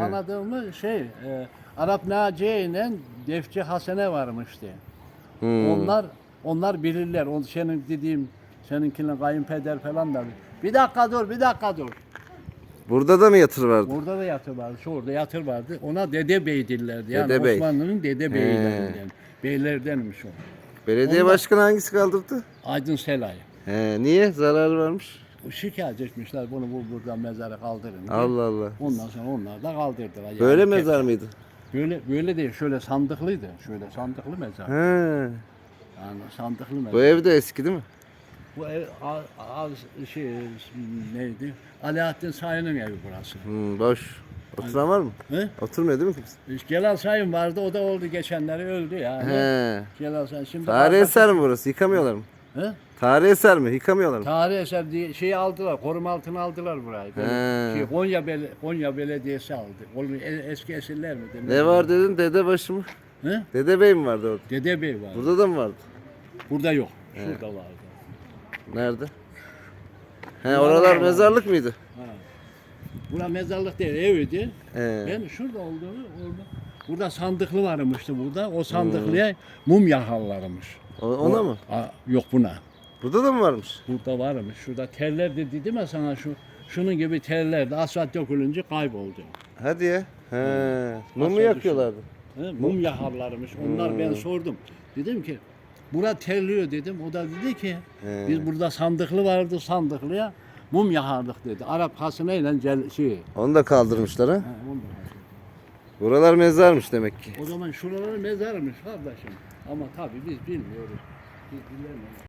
tanıdığımız şey e, Arap Naciye ile Defçi Hasene varmıştı. Hmm. Onlar onlar bilirler. O senin dediğim seninkinin kayınpeder falan da. Bir dakika dur, bir dakika dur. Burada da mı yatır vardı? Orada da yatır vardı. Şu orada yatır vardı. Ona Dede Bey dillerdi. Yani Dede Bey. Osmanlı'nın Dede Beylerinden. Beylerdenmiş o. Belediye Onlar- başkanı hangisi kaldırdı? Aydın Selay. He, niye? Zararı varmış. Şikayet etmişler bunu bu buradan mezara kaldırın. diye. Allah Allah. Ondan sonra onlar da kaldırdılar. Yani Böyle tek- mezar mıydı? Böyle böyle değil. Şöyle sandıklıydı. Şöyle sandıklı mezar. He. Yani sandıklı mezar. Bu ev de eski değil mi? Bu ev a- az şey neydi? Alaaddin Sayın'ın evi burası. Hmm, boş. Oturan var mı? He? Oturmuyor değil mi kimse? Celal Sayın vardı. O da oldu geçenleri öldü yani. He. Celal Sayın şimdi Tarih arkadaş- eser mi burası? Yıkamıyorlar mı? He? Tarih eser mi? Yıkamıyorlar mı? Tarih eser diye şeyi aldılar. Koruma altına aldılar burayı. He. şey, Konya, Bel Konya Belediyesi aldı. Onun e- eski esirler mi? demek? Ne var dedin? Dede başı mı? He? Dede Bey mi vardı orada? Dede Bey var. Burada da mı vardı? Burada yok. Şurada vardı. Nerede? He oralar mezarlık mıydı? Ha. Bura mezarlık değil, eviydi. He. Ben şurada olduğunu orada. Burada sandıklı varmıştı burada. O sandıklıya mum yakarlarmış. O- ona mı? Ha, yok buna. Burada da mı varmış? Burada varmış. Şurada teller de dedim ya sana şu şunun gibi teller de asfalt dökülünce kayboldu. Hadi ya. He. Mumu Nasıl yakıyorlardı. He, mum yakarlarmış. Onlar ben sordum. Dedim ki bura terliyor dedim. O da dedi ki He. biz burada sandıklı vardı sandıklıya mum yakardık dedi. Arap hasine ile cel, şey. Onu da kaldırmışlar ha. Ha, onu Buralar mezarmış demek ki. O zaman şuraları mezarmış kardeşim. Ama tabii biz bilmiyoruz. Biz bilemiyoruz.